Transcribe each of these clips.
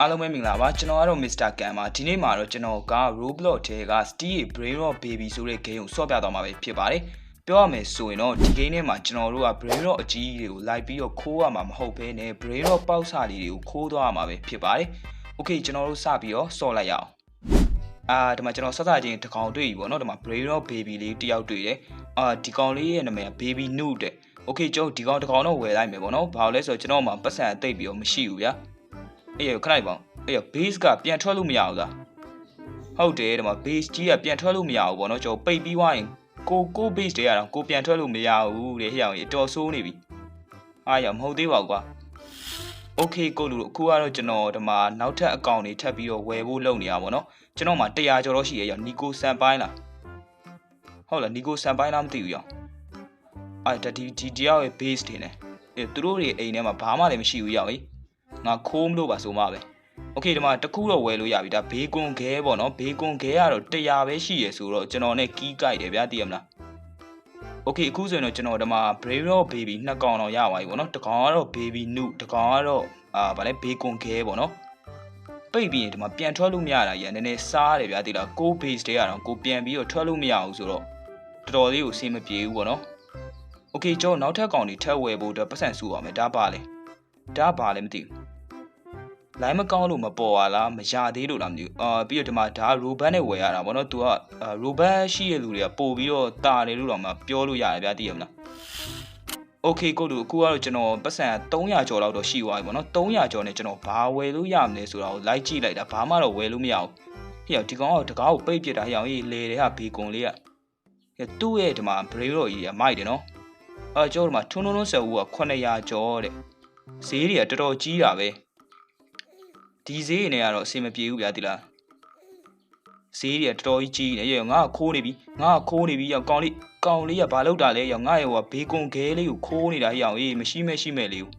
အားလုံးပဲမင်္ဂလာပါကျွန်တော်ကတော့ Mr. Kan ပါဒီနေ့မှာတော့ကျွန်တော်က Roblox ထဲက Steel Brain Rot Baby ဆိုတဲ့ game ကိုဆော့ပြသွားမှာပဲဖြစ်ပါတယ်ပြောရမယ်ဆိုရင်တော့ဒီ game ထဲမှာကျွန်တော်တို့က Brain Rot အကြီးကြီးတွေကိုလိုက်ပြီးတော့ခိုးရမှာမဟုတ်ဘဲနဲ့ Brain Rot ပေါက်စာလေးတွေကိုခိုးသွားရမှာပဲဖြစ်ပါတယ် Okay ကျွန်တော်တို့စပြီးတော့ဆော့လိုက်ရအောင်အာဒီမှာကျွန်တော်ဆက်စချင်းတစ်ကောင်တွေ့ပြီပေါ့နော်ဒီမှာ Brain Rot Baby လေးတစ်ယောက်တွေ့တယ်အာဒီကောင်လေးရဲ့နာမည်က Baby Nude တဲ့ Okay ကျွန်တော်ဒီကောင်တစ်ကောင်တော့ဝယ်လိုက်မယ်ပေါ့နော်ဘာလို့လဲဆိုတော့ကျွန်တော်မှပတ်စံအသိပ်ပြီးတော့မရှိဘူးဗျာ အေးရခဏလေးပေါ့အေးရ base ကပြန်ထွက်လို့မရဘူးလားဟုတ်တယ်ဒီမှာ base ကြီးကပြန်ထွက်လို့မရဘူးပေါ့နော်ကျွန်တော်ပိတ်ပြီးွားရင်ကိုကို base တွေရတော့ကိုပြန်ထွက်လို့မရဘူးတဲ့ဟဲ့အောင်အတော်ဆိုးနေပြီအားရမဟုတ်သေးပါဘူးကွာ Okay ကိုလူတို့အခုကတော့ကျွန်တော်ဒီမှာနောက်ထပ်အကောင့်တွေထပ်ပြီးတော့ဝယ်ဖို့လုပ်နေရပါပေါ့နော်ကျွန်တော်မှာ100ကျော်တော့ရှိရဲ့ရောနီကိုဆန်ပိုင်းလားဟုတ်လားနီကိုဆန်ပိုင်းလားမသိဘူးရောအဲ့ဒါဒီဒီတယောက်ရဲ့ base တွေနဲ့အဲသူတို့တွေအိမ်ထဲမှာဘာမှလည်းမရှိဘူးရောက်ဟေး ငါခိုးမလို့ပါဆိုမှပဲโอเคဒီမှာတခုတော့ဝယ်လို့ရပြီဒါဘေးကွန်ခဲပေါ့နော်ဘေးကွန်ခဲကတော့100ပဲရှိရဆိုတော့ကျွန်တော်နဲ့ကီးကြိုက်တယ်ဗျာသိရမလားโอเคအခုဆိုရင်တော့ကျွန်တော်ဒီမှာ Brave Rock Baby နှစ်ကောင်တော့ရပါပြီပေါ့နော်တစ်ကောင်ကတော့ Baby Nu တစ်ကောင်ကတော့အာဗာလဲဘေးကွန်ခဲပေါ့နော်ပိတ်ပြီးရင်ဒီမှာပြန်ထွက်လို့မရတာကြီးကနည်းနည်းစားတယ်ဗျာသိလားကို base တွေကတော့ကိုပြန်ပြီးတော့ထွက်လို့မရဘူးဆိုတော့တော်တော်လေးကိုအဆင်မပြေဘူးပေါ့နော်โอเคကျွန်တော်နောက်ထပ်ကောင်တွေထပ်ဝယ်ဖို့အတွက်ပတ်စံစုပါမယ်ဒါပါလေဒါပါလေမသိဘူး လိုင်းမကောင်းလို့မပေါ်ပါလားမရသေးလို့လားမသိဘူးအာပြီးတော့ဒီမှာဒါရိုဘတ်နဲ့ဝယ်ရတာဗောနော်သူကရိုဘတ်ရှိရလူတွေကပို့ပြီးတော့တာတယ်လို့တော့မှပြောလို့ရတယ်ဗျာသိရမလား okay ကိုတို့အခုကတော့ကျွန်တော်ပတ်စံ300ကျော်လောက်တော့ရှိသွားပြီဗောနော်300ကျော်နဲ့ကျွန်တော်ဘာဝယ်လို့ရမလဲဆိုတာကိုလိုက်ကြည့်လိုက်တာဘာမှတော့ဝယ်လို့မရဘူးဟေ့ဒီကောင်ကတကားကိုပိတ်ပစ်တာဟေ့အောင်ကြီးလေတဲ့ဟာဘေကွန်လေးကသူ့ရဲ့ဒီမှာ brave တော့ကြီးမိုက်တယ်နော်အဲကျွန်တော်တို့မှာထွန်းထွန်းဆယ်ဦးက900ကျော်တဲ့ဈေးတွေကတော်တော်ကြီးတာပဲ ဒီဈေးတွေနဲ့ကတော့အဆင်မပြေဘူးဗျာဒီလားဈေးတွေကတော်တော်ကြီးကြီးနေရေငါကခိုးနေပြီငါကခိုးနေပြီရောက်ကောင်လေးကောင်လေးကဘာလုပ်တာလဲရောက်ငါရောဘေကွန်ခဲလေးကိုခိုးနေတာဟေ့အောင်အေးမရှိမဲ့ရှိမဲ့လေးကို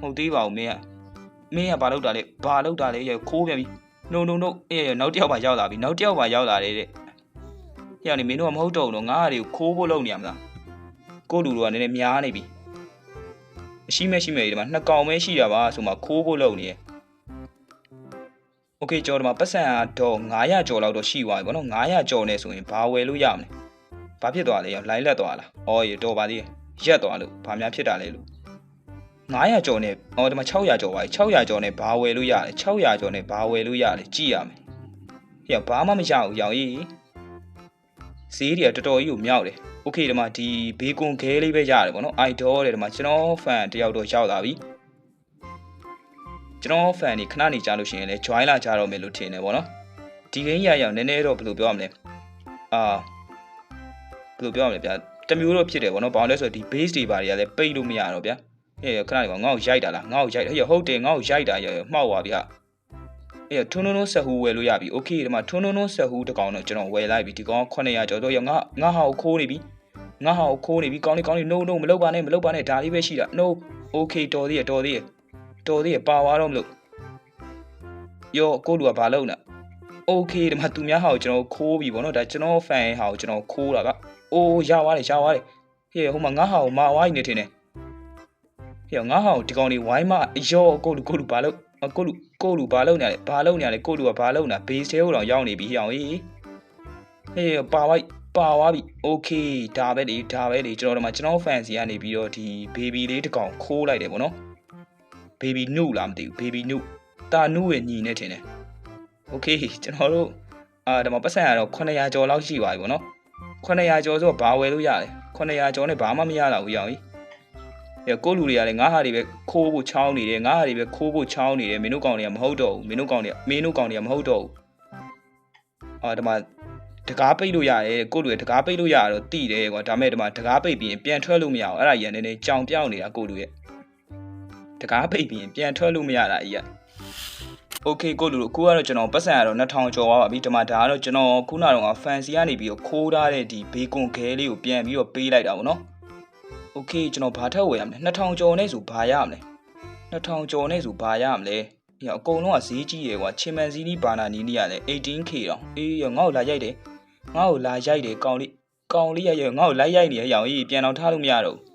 ဟုတ်သေးပါဘူးမင်းကမင်းကဘာလုပ်တာလဲဘာလုပ်တာလဲရောက်ခိုးပြန်ပြီနှုံနှုံနှုံအေးနောက်တစ်ယောက်ပါရောက်လာပြီနောက်တစ်ယောက်ပါရောက်လာတယ်တဲ့ဟေ့အောင်နေမင်းတို့ကမဟုတ်တော့ဘူးနော်ငါကတွေကိုခိုးဖို့လုပ်နေရမလားကိုလူတို့ကနည်းနည်းများနေပြီမရှိမဲ့ရှိမဲ့ဒီမှာနှစ်ကောင်ပဲရှိတာပါဆိုမှခိုးဖို့လုပ်နေရ โอเคကျွန်တော်ဒီမှာပတ်စံတော့900ကျော်လောက်တော့ရှိသွားပြီဗောနော်900ကျော်နေဆိုရင်ဘာဝယ်လို့ရမလဲဘာဖြစ်သွားလဲရောလိုင်းလက်သွားလားအော်ရေတော်ပါသေးရက်သွားလို့ဘာများဖြစ်တာလဲလို့900ကျော်နေအော်ဒီမှာ600ကျော်ပါပြီ600ကျော်နေဘာဝယ်လို့ရလဲ600ကျော်နေဘာဝယ်လို့ရလဲကြည့်ရမယ်ဟေ့ဘာမှမရဘူးရောင်ကြီးဈေးတွေကတော်တော်ကြီးကိုမြောက်တယ်โอเคဒီမှာဒီဘေကွန်ခဲလေးပဲရတယ်ဗောနော် idol တဲ့ဒီမှာကျွန်တော် fan တယောက်တော့ရောက်လာပြီ ကျွန်တော် fan တွေခဏနေကြလို့ရှိရင်လည်း join လာကြတော့မယ်လို့ထင်တယ်ဗောနော်ဒီ game ရရအောင်နည်းနည်းတော့ဘယ်လိုပြောရမလဲအာဘယ်လိုပြောရမလဲဗျာတစ်မျိုးတော့ဖြစ်တယ်ဗောနော်ဘာလို့လဲဆိုတော့ဒီ base တွေဘာတွေကလည်းပိတ်လို့မရတော့ဗျာအေးခဏနေပါငါ့ကိုရိုက်တာလားငါ့ကိုရိုက်တယ်ဟေးဟုတ်တယ်ငါ့ကိုရိုက်တာရမှောက်သွားဗျာအေးထွန်းထွန်းထွန်းဆက်ဟူဝယ်လို့ရပြီโอเคဒီမှာထွန်းထွန်းထွန်းဆက်ဟူတစ်ကောင်တော့ကျွန်တော်ဝယ်လိုက်ပြီဒီကောင်900ကျော်တော့ရငါငါဟာကိုခိုးနေပြီငါဟာကိုခိုးနေပြီကောင်းလေးကောင်းလေး no no မလုပ်ပါနဲ့မလုပ်ပါနဲ့ဒါလေးပဲရှိတာ no okay တော်သေးရတော်သေးရ တော်သေးရပါသွားတော့မလို့ယောကိုလူကဘာလုပ်လဲ okay ဒီမှာသူများဟာကိုကျွန်တော်ခိုးပြီဗောနော်ဒါကျွန်တော် fan ဟာကိုကျွန်တော်ခိုးတာကအိုးရပါတယ်ရပါတယ်ဟေ့ဟိုမှာငါဟာကိုမာဝိုင်းနေထင်တယ်ဟေ့ငါဟာကိုဒီကောင်လေးဝိုင်းမယောကိုလူကိုလူဘာလုပ်ကိုလူကိုလူဘာလုပ်နေရလဲဘာလုပ်နေရလဲကိုလူကဘာလုပ်နေတာ base ထဲကိုတော့ရောက်နေပြီဟေ့အောင်ကြီးဟေ့ပါဝိုင်းပါသွားပြီ okay ဒါပဲလေဒါပဲလေကျွန်တော်တို့မှာကျွန်တော် fancy ကနေပြီးတော့ဒီ baby လေးတကောင်ခိုးလိုက်တယ်ဗောနော် baby နုလားမသိဘူး baby နုတာနုရဲ့ညီနဲ့ထင်တယ်။ Okay ကျွန်တော်တို့အာဒါမှပတ်စံရတော့900ကျော်လောက်ရှိပါပြီဗောနော်။900ကျော်ဆိုတော့ဘာဝယ်လို့ရလဲ။900ကျော်နဲ့ဘာမှမရတော့ဘူးရောင်ကြီး။အဲကိုလူတွေကလည်းငါးဟာတွေပဲခိုးဖို့ချောင်းနေတယ်ငါးဟာတွေပဲခိုးဖို့ချောင်းနေတယ်မင်းတို့ကောင်တွေကမဟုတ်တော့ဘူးမင်းတို့ကောင်တွေကမင်းတို့ကောင်တွေကမဟုတ်တော့ဘူး။အာဒါမှတကားပိတ်လို့ရတယ်ကိုလူတွေတကားပိတ်လို့ရတော့တိတယ်ကွာဒါမဲ့ဒီမှာတကားပိတ်ပြီးရင်ပြန်ထွက်လို့မရအောင်အဲ့ဒါကြီးကနည်းနည်းကြောင်ပြောင်းနေတာကိုလူရဲ့ တကားပိတ်ပြီးပြန်ထွက်လို့မရတာကြီးอ่ะ Okay ကိုလူတို့အခုကတော့ကျွန်တော်ပတ်စံရတော့2000ကျော်သွားပါပြီဒီမှာဒါကတော့ကျွန်တော်ခုနကတော့ fancy ကနေပြီးတော့ခိုးထားတဲ့ဒီဘေကွန်ခဲလေးကိုပြန်ပြီးတော့ပေးလိုက်တာပေါ့နော် Okay ကျွန်တော်ဘာထပ်ဝယ်ရမလဲ2000ကျော်နဲ့ဆိုဘာရမလဲ2000ကျော်နဲ့ဆိုဘာရမလဲညအကုန်လုံးကဈေးကြီးရယ်ကွာချင်မန်စီနီဘာနာနီနီကလည်း 18k တောင်အေးရငါ့ကိုလာရိုက်တယ်ငါ့ကိုလာရိုက်တယ်ကောင်လေးကောင်လေးရရငါ့ကိုလိုက်ရိုက်နေရအောင်အေးပြန်တော့ထားလို့မရတော့ဘူး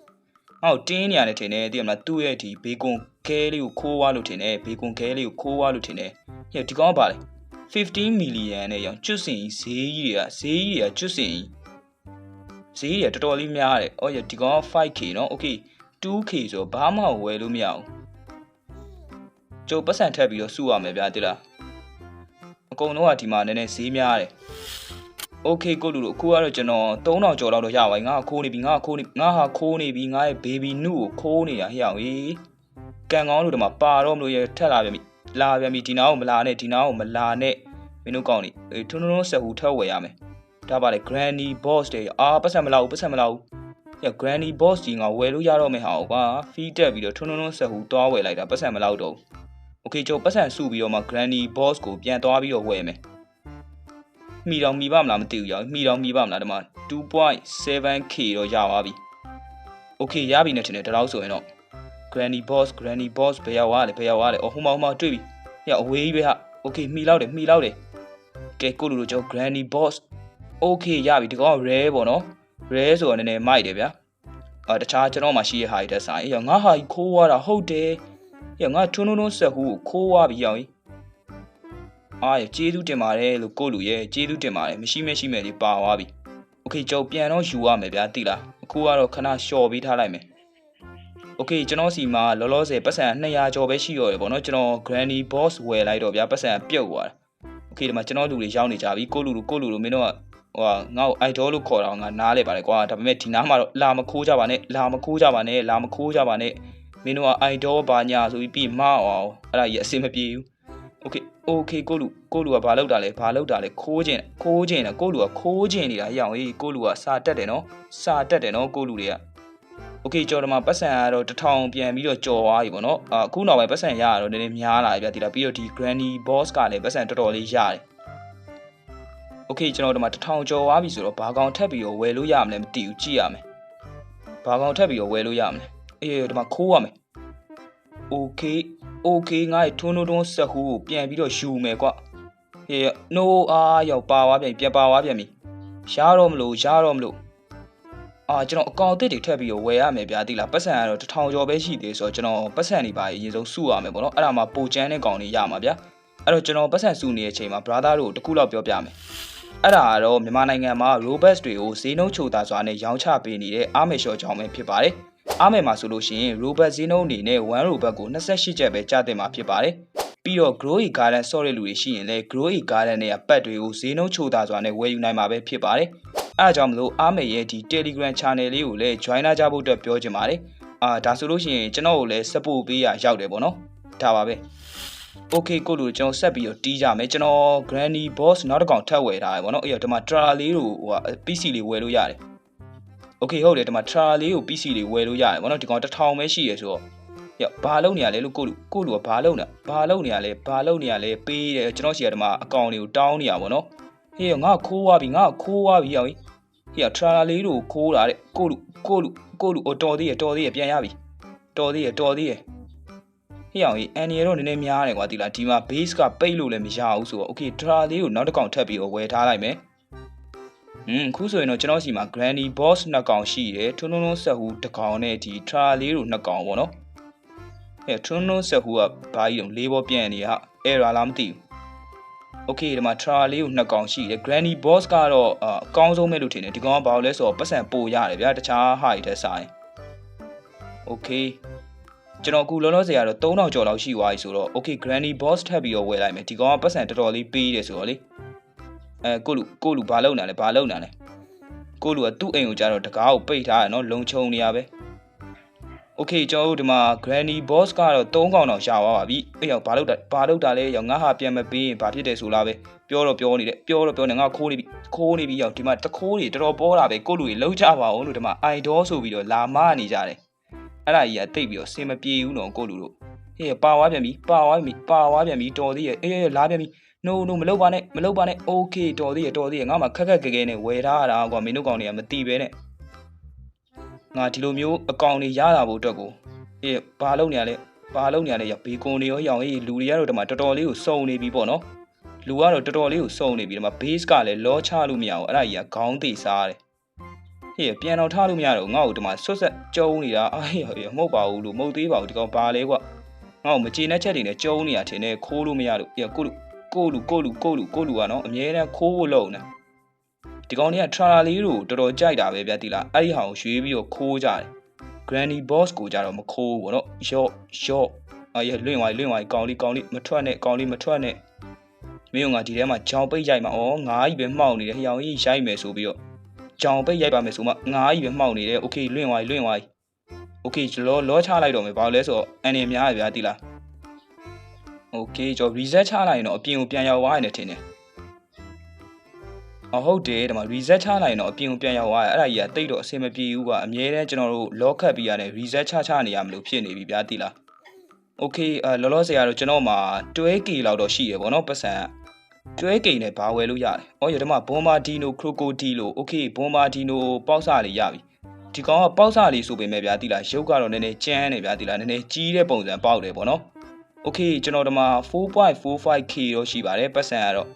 ငါ့ကိုတင်းနေရတယ်ထင်တယ်သိရမလားသူ့ရဲ့ဒီဘေကွန်ခဲလေးကိုခိုးွားလို့ထင်တယ်ဘေကွန်ခဲလေးကိုခိုးွားလို့ထင်တယ်ဟဲ့ဒီကောင်ကပါလေ15 million နဲ့ရောင်ကျွတ်စင်ဈေးကြီးတွေကဈေးကြီးတွေကကျွတ်စင်ဈေးကြီးကတော်တော်လေးများတယ်အော်ရဒီကောင်က 5k နော် okay 2k ဆိုတော့ဘာမှဝယ်လို့မရအောင်ကျုပ်ပတ်စံထက်ပြီးတော့စုရမယ်ဗျာတိလားအကုန်လုံးကဒီမှာနည်းနည်းဈေးများတယ် okay ကိုလူတို့အခုကတော့ကျွန်တော်3000ကျော်လောက်တော့ရပါပြီငါခိုးနေပြီငါခိုးနေငါဟာခိုးနေပြီငါရဲ့ baby နုကိုခိုးနေတာဟဲ့အောင်ကြီးကန်ကောင်းလို့ဒီမှာပါတော့မလို့ရထက်လာပြန်ပြီလာပြန်ပြီဒီနာကိုမလာနဲ့ဒီနာကိုမလာနဲ့မင်းတို့ကောင်းနေအေးထွန်းထွန်းဆက်ဟူထက်ဝယ်ရမယ်ဒါပါလေ granny boss တွေအာပတ်စံမလာဘူးပတ်စံမလာဘူးရ granny boss ကြီးငါဝယ်လို့ရတော့မယ်ဟာကွာ fee တက်ပြီးတော့ထွန်းထွန်းဆက်ဟူတွားဝယ်လိုက်တာပတ်စံမလောက်တော့ဘူး okay ကျွန်တော်ပတ်စံစုပြီးတော့မှ granny boss ကိုပြန်သွားပြီးတော့ဝယ်မယ် မိတော့မိပါမလားမသိဘူးရောမိတော့မိပါမလားဒီမှာ 2.7k တော့ရပါပြီ။ Okay ရပြီနဲ့ထင်တယ်ဒါတော့ဆိုရင်တော့ Granny Boss Granny Boss ဘယ်ရောက်သွားလဲဘယ်ရောက်သွားလဲအော်ဟိုမှာဟိုမှာတွေ့ပြီ။ညအဝေးကြီးပဲဟာ Okay မိလောက်တယ်မိလောက်တယ်။ကဲကိုလူလိုကျွန်တော် Granny Boss Okay ရပြီဒီကောင်က rare ပေါ့နော်။ rare ဆိုတော့နည်းနည်းမိုက်တယ်ဗျာ။အာတခြားကျွန်တော်မှရှိရဟာတွေတက်ဆိုင်။ရောငါဟာကြီးခိုးသွားတာဟုတ်တယ်။ရောငါထွန်းထွန်းထွန်းဆက်ဟူးကိုခိုးသွားပြီရောင်ကြီး။ အားရကျေးဇူးတင်ပါတယ်လို့ကိုလူရဲ့ကျေးဇူးတင်ပါတယ်မရှိမရှိမဲ့လေးပါသွားပြီโอเคကျွန်တော်ပြန်တော့ယူရမယ်ဗျာတိလားအခုကတော့ခဏလျှော်ပေးထားလိုက်မယ်โอเคကျွန်တော်စီမှာလောလောဆယ်ပတ်စံ200ကျော်ပဲရှိရတယ်ပေါ့နော်ကျွန်တော် Granny Boss ဝယ်လိုက်တော့ဗျာပတ်စံပြုတ်သွားတာโอเคဒီမှာကျွန်တော်လူတွေရောက်နေကြပြီကိုလူလူကိုလူလူမင်းတို့ကဟိုငါ့ကို idol လို့ခေါ်တာငါနားလဲပါတယ်ကွာဒါပေမဲ့ဒီနားမှာတော့လာမခိုးကြပါနဲ့လာမခိုးကြပါနဲ့လာမခိုးကြပါနဲ့မင်းတို့က idol ဘာညာဆိုပြီးပြီးမအောင်အဲ့ဒါကြီးအဆင်မပြေဘူး โอเคโอเคကိုလူကိုလူကဘာလောက်တာလဲဘာလောက်တာလဲခိုးခြင်းခိုးခြင်းနဲ့ကိုလူကခိုးခြင်းနေတာရအောင်ဟေးကိုလူကစာတက်တယ်နော်စာတက်တယ်နော်ကိုလူတွေကโอเคကြော်တော့မှပတ်စံကတော့တစ်ထောင်ပြန်ပြီးတော့ကြော်သွားပြီပေါ့နော်အခုနောက်ပိုင်းပတ်စံရရတော့နည်းနည်းများလာပြီဗျာဒီလားပြီးတော့ဒီ granny boss ကလည်းပတ်စံတော်တော်လေးရတယ်โอเคကျွန်တော်တို့မှတစ်ထောင်ကြော်သွားပြီဆိုတော့ဘာကောင်ထပ်ပြီးတော့ဝယ်လို့ရမလဲမသိဘူးကြည့်ရမယ်ဘာကောင်ထပ်ပြီးတော့ဝယ်လို့ရမလဲအေးဒီမှာခိုးရမယ်โอเค okay ငါ့ထွန်းထွန်းဆက်ဟူးကိုပြန်ပြီးတော့ယူမယ်ကွဟေး no အားရောက်ပါသွားပြန်ပြန်ပါသွားပြန်ပြီရတော့မလို့ရတော့မလို့အာကျွန်တော်အကောင့်အသစ်တွေထည့်ပြီးတော့ဝယ်ရမယ်ဗျာတိလားပတ်စံကတော့တစ်ထောင်ကျော်ပဲရှိသေးဆိုတော့ကျွန်တော်ပတ်စံတွေပါအရင်ဆုံးစုရမယ်ပေါ့နော်အဲ့ဒါမှပိုချမ်းတဲ့ကောင်တွေရမှာဗျာအဲ့တော့ကျွန်တော်ပတ်စံစုနေတဲ့အချိန်မှာ brother တို့တခုလောက်ပြောပြမယ်အဲ့ဒါကတော့မြန်မာနိုင်ငံမှာ Robux တွေကိုဈေးနှုန်းချိုတာစွာနဲ့ရောင်းချပေးနေတဲ့အားမေရှော့ကြောင်းပဲဖြစ်ပါတယ် အားမယ်မှာဆိုလို့ရှိရင် Robot ဈေးနှုန်းအနေနဲ့1 Robot ကို28ကျပ်ပဲကျတင်မှာဖြစ်ပါတယ်။ပြီးတော့ Growy Garden ဆော့တဲ့လူတွေရှိရင်လည်း Growy Garden နဲ့ပတ်တွေကိုဈေးနှုန်းချိုတာစွာနဲ့ဝယ်ယူနိုင်မှာပဲဖြစ်ပါတယ်။အဲအကြောင်းမလို့အားမယ်ရဲ့ဒီ Telegram Channel လေးကိုလည်း join လာကြဖို့အတွက်ပြောချင်ပါတယ်။အာဒါဆိုလို့ရှိရင်ကျွန်တော်ကိုလည်း support ပေးရရောက်တယ်ပေါ့နော်။ဒါပါပဲ။ Okay ကိုလူကျွန်တော်ဆက်ပြီးတော့တီးကြမယ်ကျွန်တော် Granny Boss နောက်တစ်ကောင်ထပ်ဝယ်ထားတယ်ပေါ့နော်အဲ့တော့ဒီမှာ Tra လေးကိုဟို PC လေးဝယ်လို့ရတယ် Okay ဟုတ်တယ်ဒီမှာ tra လေးကို PC လေးဝယ်လို့ရတယ်ဗောနော်ဒီကောင်တစ်ထောင်ပဲရှိရဆိုတော့ရဘာလုပ်နေရလဲလို့ကိုလူကိုလူကဘာလုပ်နေဘာလုပ်နေရလဲဘာလုပ်နေရလဲပေးတယ်ကျွန်တော်ရှိရဒီမှာအကောင့်တွေကိုတောင်းနေရဗောနော်ဟေးငါခိုးသွားပြီငါခိုးသွားပြီရောက်ဟေး tra လေးတို့ခိုးတာတဲ့ကိုလူကိုလူကိုလူတော်သေးရတော်သေးရပြန်ရပြီတော်သေးရတော်သေးရဟေးအောင်အန်ရီတော့နည်းနည်းများတယ်ကွာဒီလားဒီမှာ base ကပိတ်လို့လည်းမရဘူးဆိုတော့ okay tra လေးကိုနောက်တစ်ကောင်ထပ်ပြီးတော့ဝယ်ထားလိုက်မယ် ဟွန်းအခုဆိုရင်တော့ကျွန်တော်စီမှာ Granny Boss နှစ်ကောင်ရှိတယ်ထွန်းထွန်းထွန်းဆက်ဟူတစ်ကောင်နဲ့ဒီ Tra လေးတို့နှစ်ကောင်ပေါ့နော်အဲထွန်းထွန်းဆက်ဟူကဘာကြီးတော့လေးဘောပြန်နေရ error လားမသိဘူး Okay ဒီမှာ Tra လေးကိုနှစ်ကောင်ရှိတယ် Granny Boss ကတော့အကောင်းဆုံးပဲလို့ထင်တယ်ဒီကောင်ကဘာလို့လဲဆိုတော့ပတ်စံပို့ရတယ်ဗျာတခြားဟာတွေထက်ဆိုင် Okay ကျွန်တော်အခုလောလောဆယ်ကတော့3000ကျော်လောက်ရှိသွားပြီဆိုတော့ Okay Granny Boss ထပ်ပြီးတော့ဝယ်လိုက်မယ်ဒီကောင်ကပတ်စံတော်တော်လေးပေးတယ်ဆိုတော့လေ အဲကိုလူကိုလူဘာလုပ်နေလဲဘာလုပ်နေလဲကိုလူကသူ့အိမ်ကိုကြတော့တကားကိုပိတ်ထားရနော်လုံချုံနေရပဲโอเคကျွန်တော်တို့ဒီမှာ Granny Boss ကတော့3កောင်တော့ရှာသွားပါပြီအဲ့ရောက်ဘာလုပ်တာဘာလုပ်တာလဲရောက်ငါဟာပြန်မပေးရင်ဘာဖြစ်တယ်ဆိုလားပဲပြောတော့ပြောနေတယ်ပြောတော့ပြောနေငါခိုးနေပြီခိုးနေပြီရောက်ဒီမှာတခိုးတွေတော်တော်ပေါ်လာပဲကိုလူတွေလုံးကြပါအောင်လို့ဒီမှာ idol ဆိုပြီးတော့လာမနေကြတယ်အဲ့ဒါကြီးကတိတ်ပြီးတော့စင်မပြေဘူးနော်ကိုလူတို့ဟေးပါသွားပြန်ပြီပါသွားပြီပါသွားပြန်ပြီတော်သေးရဲ့အေးလာပြန်ပြီ no no မလုပ်ပါနဲ့မလုပ်ပါနဲ့ okay တော်သေးရတော်သေးရငါမှခက်ခက်ခဲခဲနဲ့ဝယ်ထားတာကွာမင်းတို့ကောင်တွေကမတီးပဲနဲ့ငါဒီလိုမျိုးအကောင်တွေရတာဖို့အတွက်ကိုအေးဘာလုပ်နေရလဲဘာလုပ်နေရလဲရဘေကွန်တွေရောရောင်အေးလူတွေကတော့ဒီမှာတော်တော်လေးကိုစုံနေပြီပေါ့နော်လူကတော့တော်တော်လေးကိုစုံနေပြီဒီမှာ base ကလည်းလောချလို့မရအောင်အဲ့ဒါကြီးကခေါင်းသိစားတယ်ဟေးပြန်တော့ထားလို့မရတော့ငါ့ကိုဒီမှာဆွတ်ဆက်ကျုံနေတာအေးဟေးမဟုတ်ပါဘူးလို့မဟုတ်သေးပါဘူးဒီကောင်ဘာလဲကွာငါ့ကိုမကျေနပ်ချက်တွေနဲ့ကြုံနေရထင်တယ်ခိုးလို့မရလို့ပြကိုလူ ကိုလူကိုလူကိုလူကိုလူကနော်အမြဲတမ်းခိုးဖို့လုပ်နေဒီကောင်တွေကထရာလာလေးကိုတော်တော်ကြိုက်တာပဲဗျတိလားအဲ့ဒီဟာကိုရွေးပြီးတော့ခိုးကြတယ် Granny Boss ကိုကြတော့မခိုးဘူးဗောနော်ရော့ရော့အဲ့ရလွင့်သွားလွင့်သွားကောင်းလေးကောင်းလေးမထွက်နဲ့ကောင်းလေးမထွက်နဲ့မင်းကဒီထဲမှာကြောင်ပိတ်ရိုက်မှာဩငါးကြီးပဲမှောက်နေတယ်ဟျောင်ကြီးရိုက်မယ်ဆိုပြီးတော့ကြောင်ပိတ်ရိုက်ပါမယ်ဆိုမှငါးကြီးပဲမှောက်နေတယ်โอเคလွင့်သွားလွင့်သွားโอเคလောလောချလိုက်တော့မယ်ဘာလို့လဲဆိုတော့အန်နေများရဗျာတိလား โอเคကျွန်တော် reset ချလိုက်ရင်တော့အပြင်ကိုပြန်ရောက်သွားရတယ်ထင်တယ်အဟုတ်တယ်ဒီမှာ reset ချလိုက်ရင်တော့အပြင်ကိုပြန်ရောက်သွားရအဲ့ဒါကြီးကတိတ်တော့အဆင်မပြေဘူးကအများတန်းကျွန်တော်တို့ lock ခတ်ပြီးရတယ် reset ချချနေရမလို့ဖြစ်နေပြီဗျာတိလားโอเคအဲလောလောဆယ်ကတော့ကျွန်တော်မှာ 12k လောက်တော့ရှိရပေါ့နော်ပတ်စံ12k နဲ့ဘာဝယ်လို့ရတယ်။အော်ရဒီမှာ Bombardino Crocodilo okay Bombardino ပေါက်စလေးရပြီ။ဒီကောင်ကပေါက်စလေးဆိုပေမဲ့ဗျာတိလားရုပ်ကတော့နည်းနည်းကျန်းနေဗျာတိလားနည်းနည်းကြီးတဲ့ပုံစံပေါက်တယ်ပေါ့နော်။ okay ကျွန်တော်ဒီမှာ 4.45k တော့ရှိပါတယ်ပတ်စံကတော့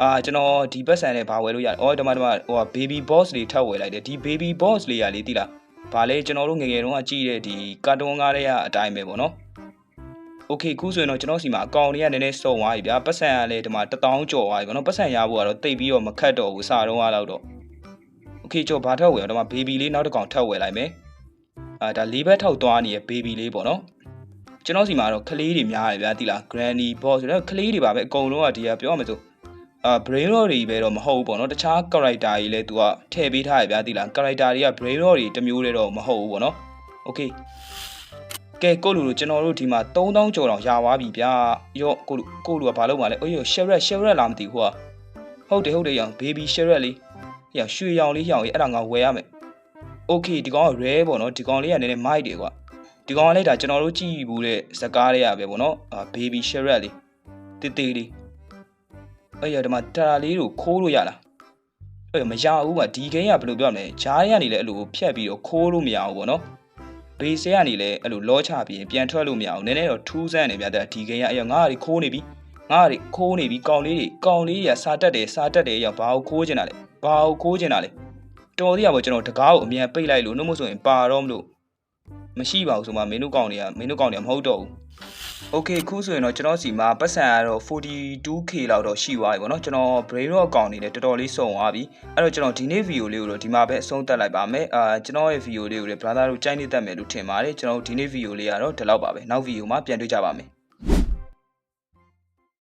အာကျွန်တော်ဒီပတ်စံနဲ့ဘာဝယ်လို့ရလဲ။အော်ဒီမှာဒီမှာဟို baby boss လေးထပ်ဝယ်လိုက်တယ်။ဒီ baby boss လေးရလေးတိလား။ဘာလဲကျွန်တော်တို့ငယ်ငယ်တုန်းကကြည့်တဲ့ဒီကာတွန်းကားတွေကအတိုင်းပဲပေါ့နော်။ okay ခုဆိုရင်တော့ကျွန်တော်စီမှာအကောင့်တွေကနည်းနည်းစုံသွားပြီဗျာပတ်စံကလည်းဒီမှာ1000ကျော်သွားပြီပေါ့နော်ပတ်စံရဖို့ကတော့တိတ်ပြီးတော့မခတ်တော့ဘူးစာတော့အားတော့တော့ okay ကျော်ဘာထက်ဝယ်တော့ဒီမှာ baby လေးနောက်တစ်ကောင်ထပ်ဝယ်လိုက်မယ်အာဒါလေးဘက်ထောက်သွားနေတဲ့ baby လေးပေါ့နော် ကျွန်တော်စီမှာတော့ကလေးတွေများတယ်ဗျာတိလား granny boss ဆိုတော့ကလေးတွေပါပဲအကုန်လုံးကဒီကပြောရမယ်ဆိုအာ brain rot တွေပဲတော့မဟုတ်ဘူးပေါ့နော်တခြား character တွေလည်း तू ကထည့်ပေးထားရဗျာတိလား character တွေက brain rot တွေတစ်မျိုးတည်းတော့မဟုတ်ဘူးပေါ့နော် okay ကဲကိုလူလူကျွန်တော်တို့ဒီမှာ3000ကျော်တောင်ရသွားပြီဗျာရော့ကိုလူကိုလူကဘာလုပ်မှာလဲအေးရော share share လာမသိဘူးကွာဟုတ်တယ်ဟုတ်တယ်ရောင် baby share လေးရောင်ရွှေရောင်လေးရောင်ကြီးအဲ့ဒါငါဝယ်ရမယ် okay ဒီကောင်က rare ပေါ့နော်ဒီကောင်လေးကနည်းနည်း mic တယ်ကွာ ဒီကောင်ကလည်းဒါကျွန်တော်တို့ကြည့်ဘူးတဲ့ဇကားတွေကပဲပေါ့နော်အာ baby share လေးတေးတေးလေးအဲ့ရဒီမှာတာတာလေးကိုခိုးလို့ရလားအဲ့မရဘူးကွာဒီဂိမ်းကဘယ်လိုပြောမလဲဂျားရကနေလည်းအဲ့လိုဖြတ်ပြီးတော့ခိုးလို့မရဘူးပေါ့နော်ဘေးဆဲကနေလည်းအဲ့လိုလောချပြီးရင်ပြန်ထွက်လို့မရအောင်နည်းနည်းတော့ထူးဆန်းနေပြတဲ့ဒီကိန်းကအဲ့ငါးရီခိုးနေပြီငါးရီခိုးနေပြီကောင်းလေးတွေကောင်းလေးတွေကစားတက်တယ်စားတက်တယ်ရောက်ဘာကိုခိုးချင်တာလဲဘာကိုခိုးချင်တာလဲတော်သေးရပါကျွန်တော်တကားကိုအမြန်ပိတ်လိုက်လို့နှုတ်မဆိုရင်ပါတော့မလို့ မရှိပါဘူးဆိုမှမင်းတို့ကောင်းတွေကမင်းတို့ကောင်းတွေကမဟုတ်တော့ဘူး Okay ခုဆိုရင်တော့ကျွန်တော်စီမှာပတ်စံကတော့ 42k လောက်တော့ရှိသွားပြီပေါ့နော်ကျွန်တော် brain rot အကောင့်နေလည်းတော်တော်လေးစုံသွားပြီအဲ့တော့ကျွန်တော်ဒီနေ့ video လေးကိုတော့ဒီမှာပဲအဆုံးသတ်လိုက်ပါမယ်အာကျွန်တော်ရဲ့ video လေးကိုလည်း brother တို့ကြိုက်နေတတ်မယ်လို့ထင်ပါတယ်ကျွန်တော်ဒီနေ့ video လေးကတော့ဒီလောက်ပါပဲနောက် video မှာပြန်တွေ့ကြပါမယ်